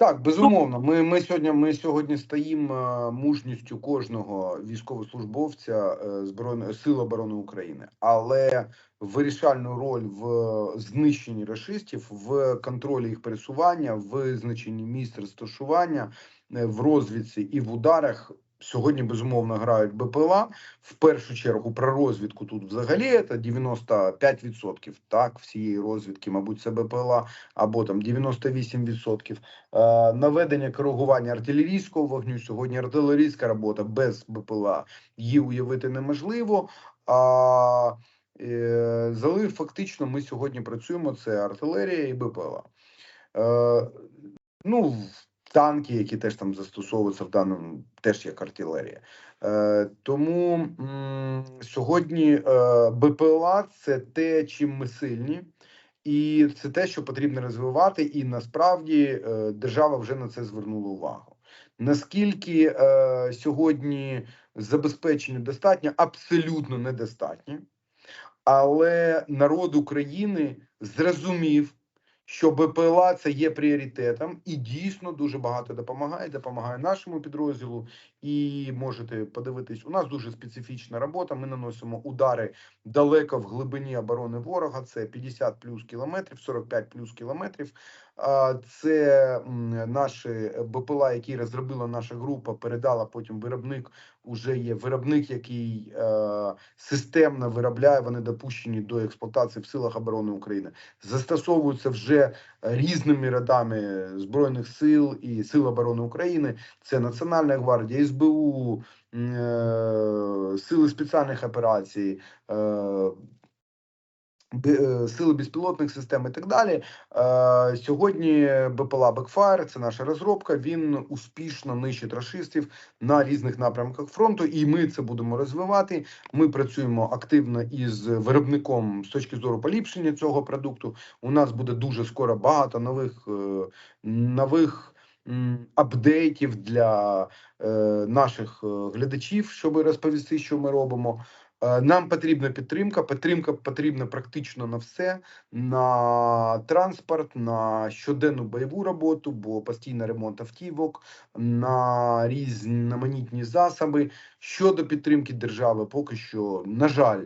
Так, безумовно. Ми, ми сьогодні ми сьогодні стоїмо е, мужністю кожного військовослужбовця е, збройної сил оборони України, але вирішальну роль в знищенні рашистів, в контролі їх пересування, в визначенні місць розташування, е, в розвідці і в ударах. Сьогодні безумовно грають БПЛА. В першу чергу про розвідку тут взагалі це 95% так всієї розвідки, мабуть, це БПЛА або там 98%. Е, наведення коригування артилерійського вогню. Сьогодні артилерійська робота без БПЛА її уявити неможливо. А е, залив фактично ми сьогодні працюємо. Це артилерія і БПЛА. Е, ну, танки, які теж там застосовуються в даному, теж як артилерія. Е, тому м, сьогодні е, БПЛА це те, чим ми сильні. І це те, що потрібно розвивати, і насправді е, держава вже на це звернула увагу. Наскільки е, сьогодні забезпечення достатньо, абсолютно недостатньо, але народ України зрозумів, що БПЛА це є пріоритетом і дійсно дуже багато допомагає. Допомагає нашому підрозділу. І можете подивитись, у нас дуже специфічна робота. Ми наносимо удари далеко в глибині оборони ворога. Це 50 плюс кілометрів, 45 плюс кілометрів. Це наші БПЛА, які розробила наша група, передала потім виробник. Уже є виробник, який е, системно виробляє. Вони допущені до експлуатації в силах оборони України. Застосовуються вже різними родами збройних сил і сил оборони України. Це Національна гвардія, СБУ, е, сили спеціальних операцій. Е, е, Сили безпілотних систем і так далі. Е, сьогодні БПЛА Backfire, це наша розробка. Він успішно нищить рашистів на різних напрямках фронту, і ми це будемо розвивати. Ми працюємо активно із виробником з точки зору поліпшення цього продукту. У нас буде дуже скоро багато нових е, нових. Апдейтів для е, наших е, глядачів, щоб розповісти, що ми робимо. Е, Нам потрібна підтримка. Підтримка потрібна практично на все: на транспорт, на щоденну бойову роботу, бо постійний ремонт автівок, на різноманітні засоби. Щодо підтримки держави, поки що, на жаль,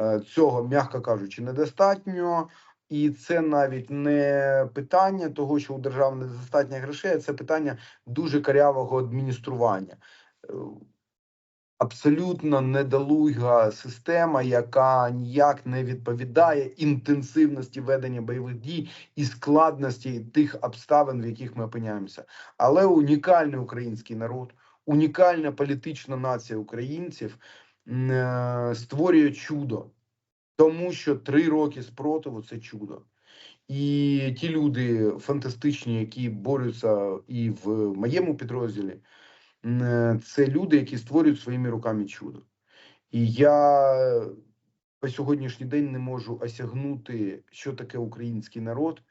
е, цього, м'яко кажучи, недостатньо. І це навіть не питання того, що у держави недостатньо грошей, а це питання дуже карявого адміністрування. Абсолютно недолуга система, яка ніяк не відповідає інтенсивності ведення бойових дій і складності тих обставин, в яких ми опиняємося. Але унікальний український народ, унікальна політична нація українців е, створює чудо, тому що три роки спротиву це чудо. І ті люди фантастичні, які борються і в моєму підрозділі, це люди, які створюють своїми руками чудо. І я по сьогоднішній день не можу осягнути, що таке український народ,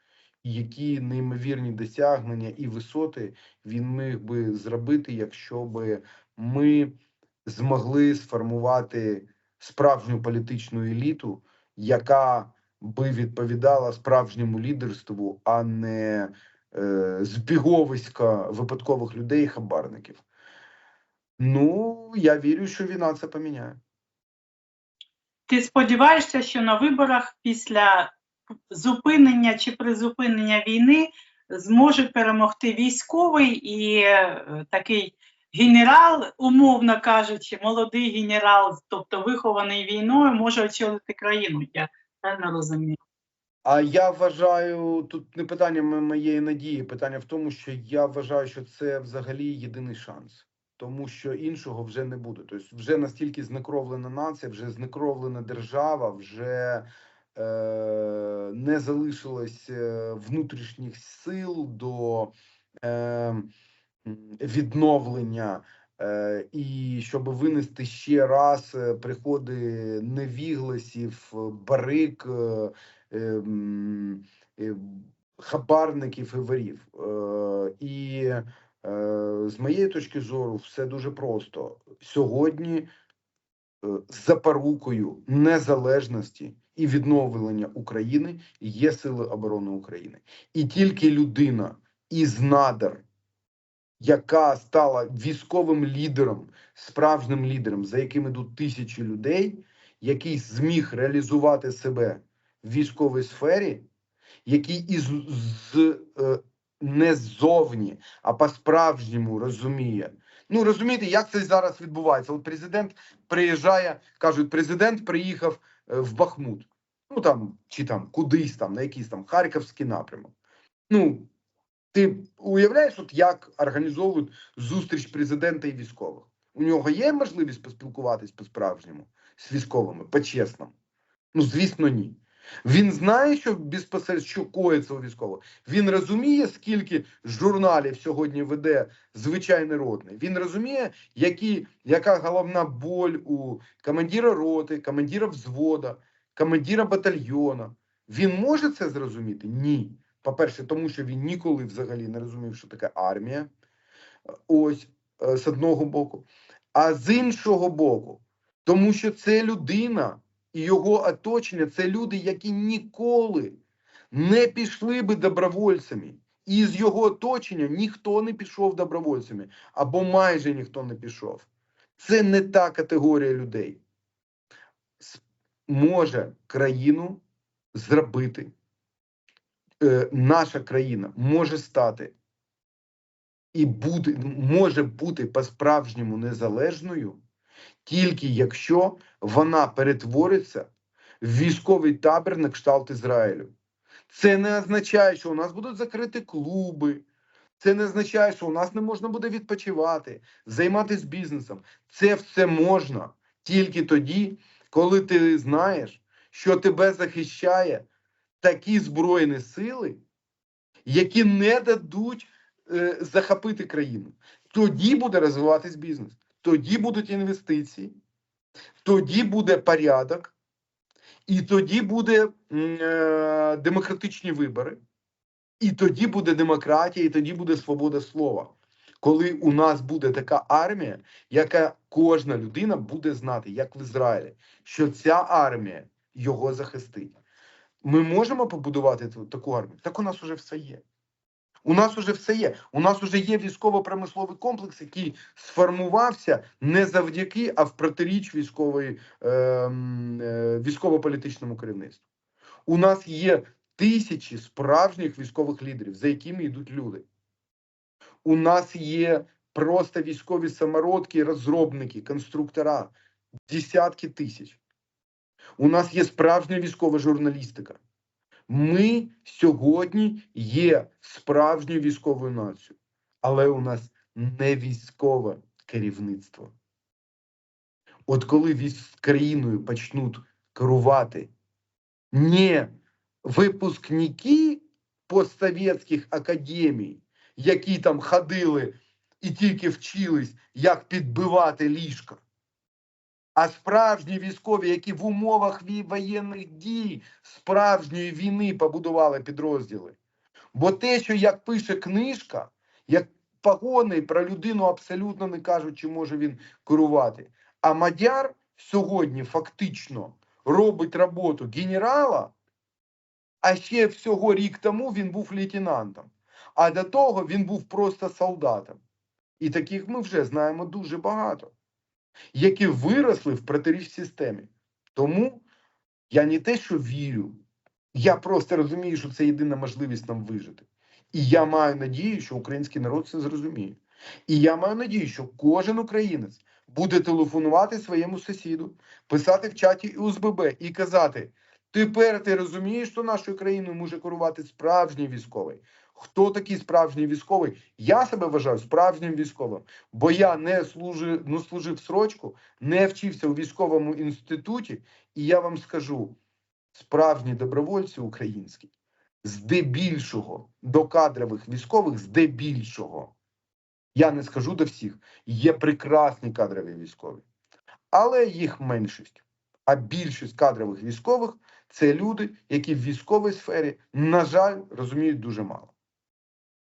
і які неймовірні досягнення і висоти він міг би зробити, якщо би ми змогли сформувати справжню політичну еліту, яка би відповідала справжньому лідерству, а не е, збіговиська випадкових людей і хабарників. Ну, я вірю, що війна це поміняє. Ти сподіваєшся, що на виборах після зупинення чи призупинення війни зможе перемогти військовий і е, такий генерал, умовно кажучи, молодий генерал, тобто вихований війною, може очолити країну. Я правильно розумію. А я вважаю, тут не питання моєї надії, питання в тому, що я вважаю, що це взагалі єдиний шанс, тому що іншого вже не буде. Тобто, вже настільки знекровлена нація, вже знекровлена держава, вже е, не залишилось е, внутрішніх сил до е, відновлення. Е, і щоб винести ще раз е, приходи невігласів, барик, хабарників і ворів. Е, І з моєї точки зору, все дуже просто. Сьогодні е, запорукою незалежності і відновлення України є Сили оборони України. І тільки людина, із надр, яка стала військовим лідером, справжнім лідером, за яким ідуть тисячі людей, який зміг реалізувати себе в військовій сфері, який із з, е, не ззовні, а по-справжньому розуміє. Ну розумієте, як це зараз відбувається? От президент приїжджає, кажуть, президент приїхав е, в Бахмут. Ну там чи там кудись там, на якийсь там Харківський напрямок. Ну ти уявляєш, от як організовують зустріч президента і військових? У нього є можливість поспілкуватись по-справжньому з військовими, по-чесному? Ну, звісно, ні. Він знає, що безпосередньо що коїться у військових. Він розуміє, скільки журналів сьогодні веде звичайний ротний. Він розуміє, які, яка головна боль у командира роти, командира взвода, командира батальйона. Він може це зрозуміти? Ні. По-перше, тому що він ніколи взагалі не розумів, що таке армія. Ось е, з одного боку. А з іншого боку, тому що це людина і його оточення це люди, які ніколи не пішли би добровольцями. І з його оточення ніхто не пішов добровольцями, або майже ніхто не пішов. Це не та категорія людей. Може країну зробити. Е, наша країна може стати і бути, може бути по-справжньому незалежною, тільки якщо вона перетвориться в військовий табір на кшталт Ізраїлю. Це не означає, що у нас будуть закриті клуби. Це не означає, що у нас не можна буде відпочивати, займатися бізнесом. Це все можна тільки тоді, коли ти знаєш, що тебе захищає такі збройні сили, які не дадуть е, захопити країну. Тоді буде розвиватись бізнес, тоді будуть інвестиції, тоді буде порядок, і тоді буде е, демократичні вибори, і тоді буде демократія, і тоді буде свобода слова. Коли у нас буде така армія, яка кожна людина буде знати, як в Ізраїлі, що ця армія його захистить. Ми можемо побудувати таку армію? Так у нас уже все є. У нас уже все є. У нас уже є військово-промисловий комплекс, який сформувався не завдяки, а в протиріч військової, е, е, військово-політичному керівництву. У нас є тисячі справжніх військових лідерів, за якими йдуть люди. У нас є просто військові самородки, розробники, конструктора, десятки тисяч. У нас є справжня військова журналістика. Ми сьогодні є справжньою військовою нацією, але у нас не військове керівництво. От коли військ країною почнуть керувати не випускники постсовєтських академій, які там ходили і тільки вчились, як підбивати ліжка, а справжні військові, які в умовах воєнних дій справжньої війни побудували підрозділи. Бо те, що як пише книжка, як погони про людину абсолютно не кажуть, чи може він керувати. А Мадяр сьогодні фактично робить роботу генерала, а ще всього рік тому він був лейтенантом. А до того він був просто солдатом. І таких ми вже знаємо дуже багато які виросли в протиріч системі. Тому я не те, що вірю, я просто розумію, що це єдина можливість нам вижити. І я маю надію, що український народ це зрозуміє. І я маю надію, що кожен українець буде телефонувати своєму сусіду, писати в чаті УСББ і казати: тепер ти розумієш, що нашою країною може керувати справжній військовий. Хто такий справжній військовий? Я себе вважаю справжнім військовим, бо я не служив, не служив срочку, не вчився у військовому інституті, і я вам скажу: справжні добровольці українські, здебільшого до кадрових військових, здебільшого, я не скажу до всіх, є прекрасні кадрові військові, але їх меншість. А більшість кадрових військових це люди, які в військовій сфері, на жаль, розуміють дуже мало.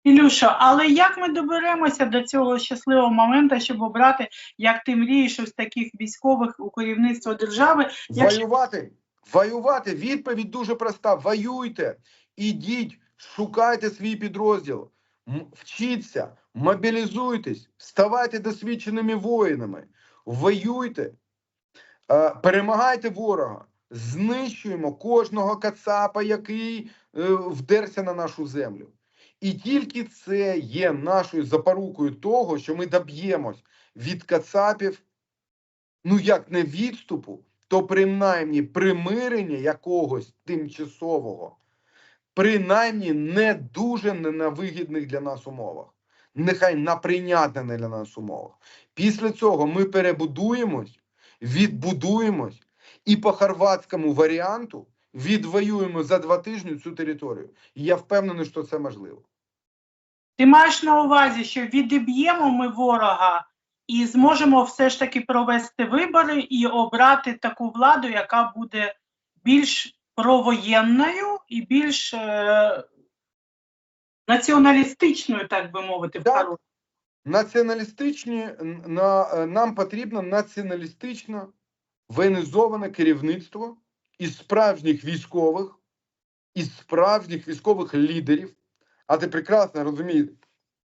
Ілюшо, але як ми доберемося до цього щасливого моменту, щоб обрати, як ти мрієш, ось таких військових у керівництво держави? Якщо- Воювати, воювати. Відповідь дуже проста: воюйте, ідіть, шукайте свій підрозділ. вчіться, мобілізуйтесь, ставайте досвідченими воїнами, воюйте, е, перемагайте ворога, знищуємо кожного кацапа, який е, вдерся на нашу землю. І тільки це є нашою запорукою того, що ми доб'ємось від кацапів, ну як не відступу, то принаймні примирення якогось тимчасового, принаймні не дуже не на вигідних для нас умовах, нехай на прийнятних для нас умовах. Після цього ми перебудуємось, відбудуємось і по хорватському варіанту відвоюємо за два тижні цю територію. І я впевнений, що це можливо. Ти маєш на увазі, що відіб'ємо ми ворога і зможемо все ж таки провести вибори і обрати таку владу, яка буде більш провоєнною і більш е, націоналістичною, так би мовити, в Так. Націоналістичні на е, нам потрібно націоналістично воєнізоване керівництво із справжніх військових, із справжніх військових лідерів. А ти прекрасно розумієш,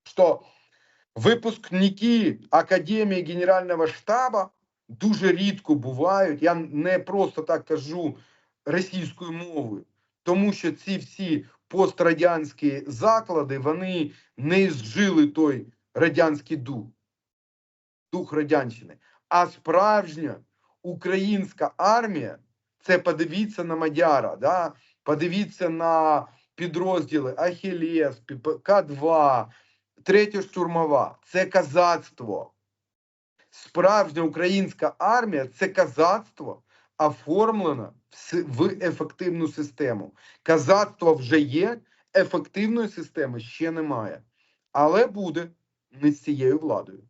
що випускники Академії Генерального штабу дуже рідко бувають. Я не просто так кажу російською мовою, тому що ці всі пострадянські заклади вони не зжили той радянський дух, дух радянщини. А справжня українська армія це подивіться на Мадяра, да? подивіться на підрозділи Ахілес, К2, третя штурмова. Це казацтво. Справжня українська армія це казацтво оформлено в ефективну систему. Казацтво вже є, ефективної системи ще немає. Але буде не з цією владою.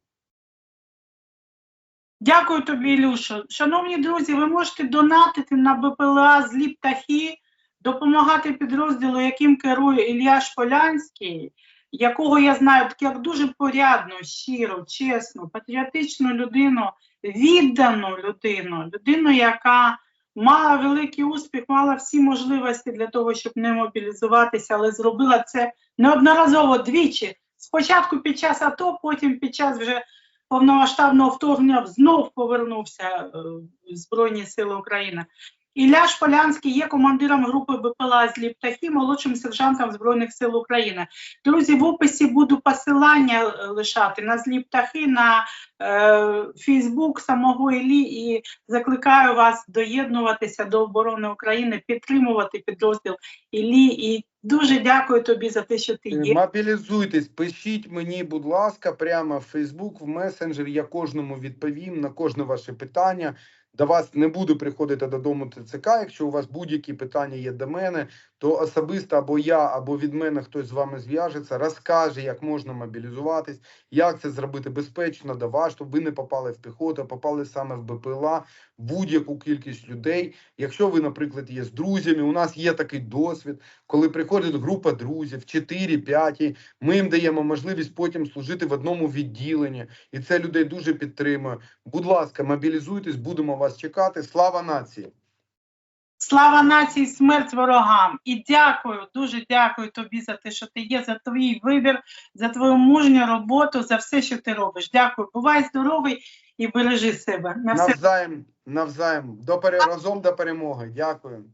Дякую тобі, Ілюшо. Шановні друзі, ви можете донатити на БПЛА злі птахи, допомагати підрозділу, яким керує Ілля Шполянський, якого я знаю так як дуже порядну, щиру, чесну, патріотичну людину, віддану людину, людину, яка мала великий успіх, мала всі можливості для того, щоб не мобілізуватися, але зробила це неодноразово двічі. Спочатку під час АТО, потім під час вже повномасштабного вторгнення знов повернувся е, в Збройні Сили України. Ілля Шполянський є командиром групи БПЛА «Злі птахи», молодшим сержантом Збройних сил України. Друзі, в описі буду посилання е, лишати на злі птахи, на е, Фейсбук самого Іллі і закликаю вас доєднуватися до оборони України, підтримувати підрозділ Іллі. І дуже дякую тобі за те, що ти є. Мобілізуйтесь, пишіть мені, будь ласка, прямо в Фейсбук, в месенджер. Я кожному відповім на кожне ваше питання. До вас не буду приходити додому ТЦК. Якщо у вас будь-які питання є до мене, то особисто або я, або від мене хтось з вами зв'яжеться, розкаже, як можна мобілізуватись, як це зробити безпечно до вас, щоб ви не попали в піхоту, а попали саме в БПЛА, будь-яку кількість людей. Якщо ви, наприклад, є з друзями, у нас є такий досвід, коли приходить група друзів, 4-5, ми їм даємо можливість потім служити в одному відділенні, і це людей дуже підтримує. Будь ласка, мобілізуйтесь, будемо вас чекати. Слава нації! Слава нації, смерть ворогам! І дякую, дуже дякую тобі за те, що ти є, за твій вибір, за твою мужню роботу, за все, що ти робиш. Дякую. Бувай здоровий і бережи себе. На все Навзаєм, навзаєм, до пере... разом до перемоги. Дякую.